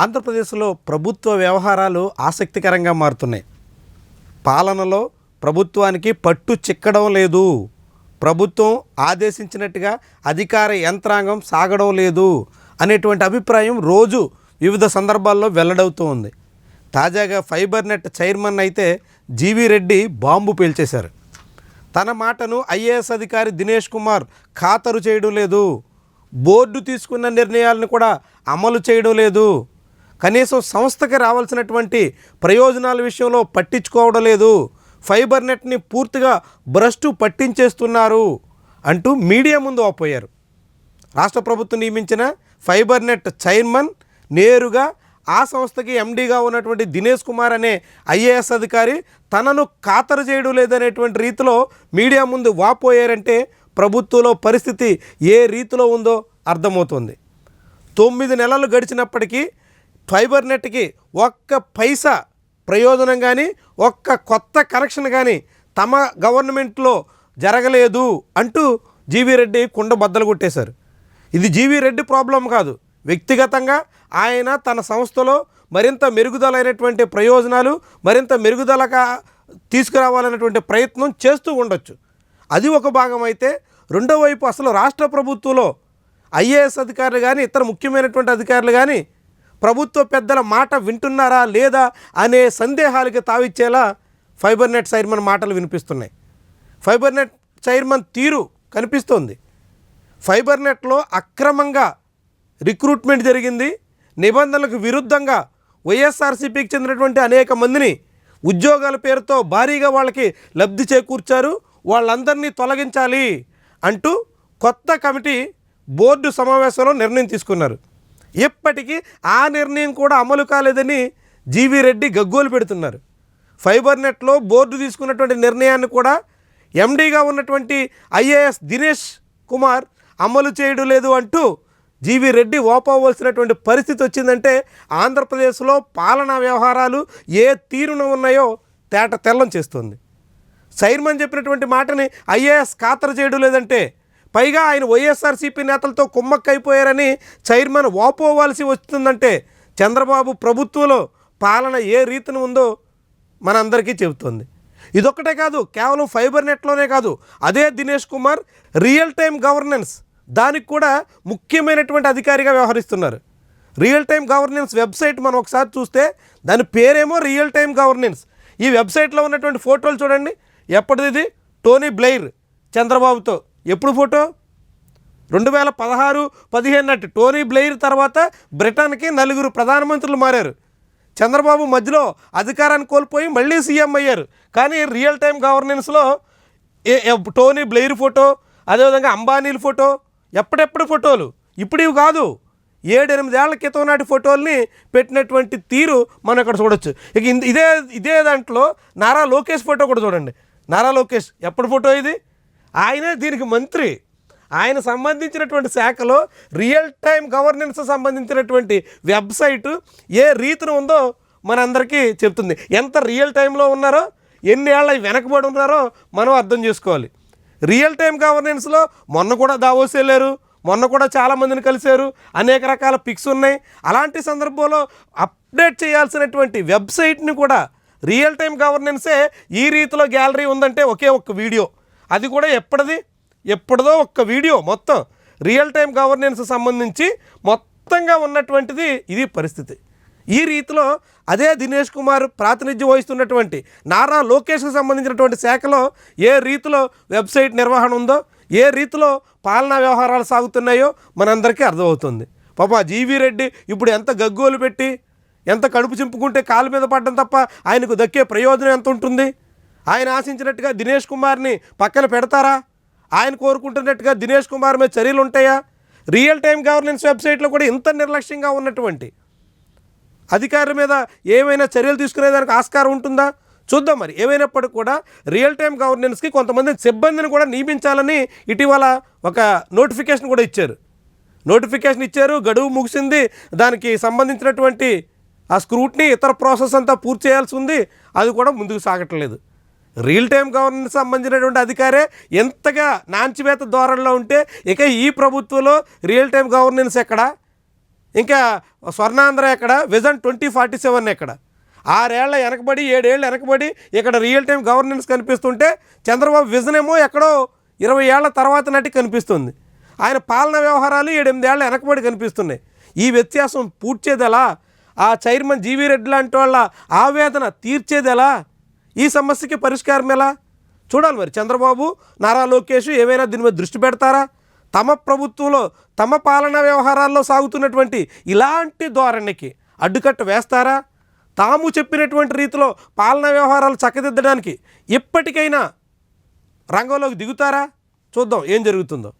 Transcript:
ఆంధ్రప్రదేశ్లో ప్రభుత్వ వ్యవహారాలు ఆసక్తికరంగా మారుతున్నాయి. పాలనలో ప్రభుత్వానికి పట్టు చిక్కడం లేదు. ప్రభుత్వం ఆదేశించినట్టుగా అధికార యంత్రాంగం సాగడం లేదు అనేటువంటి అభిప్రాయం రోజు వివిధ సందర్భాల్లో వెల్లడవుతూ ఉంది. తాజాగా ఫైబర్ నెట్ చైర్మన్ అయితే జీవీ రెడ్డి బాంబు పేల్చేశారు. తన మాటను ఐఏఎస్ అధికారి దినేష్ కుమార్ ఖాతరు చేయడం లేదు. బోర్డు తీసుకున్న నిర్ణయాలను కూడా అమలు చేయడం లేదు. కనీసం సంస్థకి రావాల్సినటువంటి ప్రయోజనాల విషయంలో పట్టించుకోవడం లేదు. ఫైబర్ నెట్ని పూర్తిగా భ్రష్టు పట్టించేస్తున్నారు అంటూ మీడియా ముందు ఆపోయారు. రాష్ట్ర ప్రభుత్వం నియమించిన ఫైబర్ నెట్ చైర్మన్ నేరుగా ఆ సంస్థకి ఎండీగా ఉన్నటువంటి దినేష్ కుమార్ అనే ఐఏఎస్ అధికారి తనను ఖాతరు చేయడం లేదనేటువంటి రీతిలో మీడియా ముందు వాపోయారంటే ప్రభుత్వంలో పరిస్థితి ఏ రీతిలో ఉందో అర్థమవుతుంది. తొమ్మిది నెలలు గడిచినప్పటికీ ఫైబర్ నెట్కి ఒక్క పైసా ప్రయోజనం కానీ ఒక్క కొత్త కనెక్షన్ కానీ తమ గవర్నమెంట్లో జరగలేదు అంటూ జీవీ రెడ్డి కుండ బద్దలు కొట్టేశారు. ఇది జీవీ రెడ్డి ప్రాబ్లం కాదు. వ్యక్తిగతంగా ఆయన తన సంస్థలో మరింత మెరుగుదలైనటువంటి ప్రయోజనాలు మరింత మెరుగుదలగా తీసుకురావాలనేటువంటి ప్రయత్నం చేస్తూ ఉండొచ్చు. అది ఒక భాగం అయితే రెండో వైపు అసలు రాష్ట్ర ప్రభుత్వంలో ఐఏఎస్ అధికారులు కానీ ఇతర ముఖ్యమైనటువంటి అధికారులు కానీ ప్రభుత్వ పెద్దల మాట వింటున్నారా లేదా అనే సందేహాలకి తావిచ్చేలా ఫైబర్ నెట్ చైర్మన్ మాటలు వినిపిస్తున్నాయి. ఫైబర్ నెట్ చైర్మన్ తీరు కనిపిస్తోంది. ఫైబర్ నెట్లో అక్రమంగా రిక్రూట్మెంట్ జరిగింది. నిబంధనలకు విరుద్ధంగా వైఎస్ఆర్సీపీకి చెందినటువంటి అనేక మందిని ఉద్యోగాల పేరుతో భారీగా వాళ్ళకి లబ్ధి చేకూర్చారు. వాళ్ళందరినీ తొలగించాలి అంటూ కొత్త కమిటీ బోర్డు సమావేశంలో నిర్ణయం తీసుకున్నారు. ఇప్పటికీ ఆ నిర్ణయం కూడా అమలు కాలేదని జీవీ రెడ్డి గగ్గోలు పెడుతున్నారు. ఫైబర్ నెట్లో బోర్డు తీసుకున్నటువంటి నిర్ణయాన్ని కూడా ఎండీగా ఉన్నటువంటి ఐఏఎస్ దినేష్ కుమార్ అమలు చేయడం లేదు అంటూ జీవీ రెడ్డి ఓపోవలసినటువంటి పరిస్థితి వచ్చిందంటే ఆంధ్రప్రదేశ్లో పాలనా వ్యవహారాలు ఏ తీరున ఉన్నాయో తేట తెల్లం చేస్తుంది. చైర్మన్ చెప్పినటువంటి మాటని ఐఏఎస్ ఖాతరు చేయడం లేదంటే పైగా ఆయన వైఎస్ఆర్సీపీ నేతలతో కుమ్మక్కైపోయారని చైర్మన్ వాపోవాల్సి వస్తుందంటే చంద్రబాబు ప్రభుత్వంలో పాలన ఏ రీతిని ఉందో మనందరికీ చెబుతోంది. ఇదొక్కటే కాదు కేవలం ఫైబర్ నెట్లోనే కాదు అదే Dinesh Kumar real time governance దానికి కూడా ముఖ్యమైనటువంటి అధికారిగా వ్యవహరిస్తున్నారు. రియల్ టైం గవర్నెన్స్ వెబ్సైట్ మనం ఒకసారి చూస్తే దాని పేరేమో రియల్ టైం గవర్నెన్స్. ఈ వెబ్సైట్లో ఉన్నటువంటి ఫోటోలు చూడండి ఎప్పటిది టోనీ బ్లెయిర్ చంద్రబాబుతో. ఎప్పుడు ఫోటో? రెండు వేల పదహారు పదిహేను నాటి టోనీ బ్లెయిర్ తర్వాత బ్రిటన్కి నలుగురు ప్రధానమంత్రులు మారారు. చంద్రబాబు మధ్యలో అధికారాన్ని కోల్పోయి మళ్ళీ సీఎం అయ్యారు. కానీ రియల్ టైం గవర్నెన్స్లో ఏ టోనీ బ్లెయిర్ ఫోటో అదేవిధంగా అంబానీల ఫోటో ఎప్పుడెప్పుడు ఫోటోలు? ఇప్పుడు ఇవి కాదు ఏడెనిమిదేళ్ళ క్రితం నాటి ఫోటోల్ని పెట్టినటువంటి తీరు మనం ఇక్కడ చూడొచ్చు. ఇక ఇదే ఇదే దాంట్లో నారా లోకేష్ ఫోటో కూడా చూడండి. నారా లోకేష్ ఎప్పుడు ఫోటో ఇది? ఆయనే దీనికి మంత్రి. ఆయన సంబంధించినటువంటి శాఖలో రియల్ టైం గవర్నెన్స్ సంబంధించినటువంటి వెబ్సైటు ఏ రీతిన ఉందో మనందరికీ చెప్తుంది. ఎంత రియల్ టైంలో ఉన్నారో ఎన్ని ఏళ్ళ వెనకబడి ఉన్నారో మనం అర్థం చేసుకోవాలి. రియల్ టైం గవర్నెన్స్లో మొన్న కూడా దావోస్ వెళ్ళారు మొన్న కూడా చాలామందిని కలిశారు అనేక రకాల పిక్స్ ఉన్నాయి. అలాంటి సందర్భంలో అప్డేట్ చేయాల్సినటువంటి వెబ్సైట్ని కూడా రియల్ టైం గవర్నెన్సే ఈ రీతిలో గ్యాలరీ ఉందంటే ఒకే ఒక్క వీడియో. అది కూడా ఎప్పటిది? ఎప్పటిదో ఒక్క వీడియో మొత్తం రియల్ టైం గవర్నెన్స్ సంబంధించి మొత్తంగా ఉన్నటువంటిది ఇది పరిస్థితి. ఈ రీతిలో అదే దినేష్ కుమార్ ప్రాతినిధ్యం వహిస్తున్నటువంటి నారా లోకేష్కి సంబంధించినటువంటి శాఖలో ఏ రీతిలో వెబ్సైట్ నిర్వహణ ఉందో ఏ రీతిలో పాలనా వ్యవహారాలు సాగుతున్నాయో మనందరికీ అర్థమవుతుంది. పాప జీవీ రెడ్డి ఇప్పుడు ఎంత గగ్గోలు పెట్టి ఎంత కడుపు చింపుకుంటే కాలు మీద పడడం తప్ప ఆయనకు దక్కే ప్రయోజనం ఎంత ఉంటుంది? ఆయన ఆశించినట్టుగా దినేష్ కుమార్ని పక్కన పెడతారా? ఆయన కోరుకుంటున్నట్టుగా దినేష్ కుమార్ మీద చర్యలు ఉంటాయా? రియల్ టైం గవర్నెన్స్ వెబ్సైట్లో కూడా ఇంత నిర్లక్ష్యంగా ఉన్నటువంటి అధికారుల మీద ఏమైనా చర్యలు తీసుకునేదానికి ఆస్కారం ఉంటుందా? చూద్దాం మరి. ఏమైనప్పటికీ కూడా రియల్ టైం గవర్నెన్స్కి కొంతమంది సిబ్బందిని కూడా నియమించాలని ఇటీవల ఒక నోటిఫికేషన్ కూడా ఇచ్చారు. నోటిఫికేషన్ ఇచ్చారు గడువు ముగిసింది దానికి సంబంధించినటువంటి ఆ స్క్రూట్ని ఇతర ప్రాసెస్ అంతా పూర్తి చేయాల్సి ఉంది అది కూడా ముందుకు సాగట్లేదు. రియల్ టైం గవర్నెన్స్ సంబంధించినటువంటి అధికారే ఎంతగా నాంచివేత ధోరణిలో ఉంటే ఇక ఈ ప్రభుత్వంలో రియల్ టైం గవర్నెన్స్ ఎక్కడ? ఇంకా స్వర్ణాంధ్ర ఎక్కడ? విజన్ ట్వంటీ ఫార్టీ సెవెన్ ఎక్కడ? ఆరేళ్ళ వెనకబడి ఏడేళ్ళు వెనకబడి ఇక్కడ రియల్ టైం గవర్నెన్స్ కనిపిస్తుంటే చంద్రబాబు విజన్ ఏమో ఎక్కడో ఇరవై ఏళ్ళ తర్వాత నాటి కనిపిస్తుంది. ఆయన పాలన వ్యవహారాలు ఏడెనిమిదేళ్ళ వెనకబడి కనిపిస్తున్నాయి. ఈ వ్యత్యాసం పూడ్చేదెలా? ఆ చైర్మన్ జీవీ రెడ్డి లాంటి వాళ్ళ ఆవేదన తీర్చేదెలా? ఈ సమస్యకి పరిష్కారం ఎలా? చూడాలి మరి. చంద్రబాబు నారా లోకేష్ ఏవైనా దీని మీద దృష్టి పెడతారా? తమ ప్రభుత్వంలో తమ పాలనా వ్యవహారాల్లో సాగుతున్నటువంటి ఇలాంటి ధోరణికి అడ్డుకట్ట వేస్తారా? తాము చెప్పినటువంటి రీతిలో పాలనా వ్యవహారాలు చక్కదిద్దడానికి ఇప్పటికైనా రంగంలోకి దిగుతారా? చూద్దాం. ఏం జరుగుతుందో.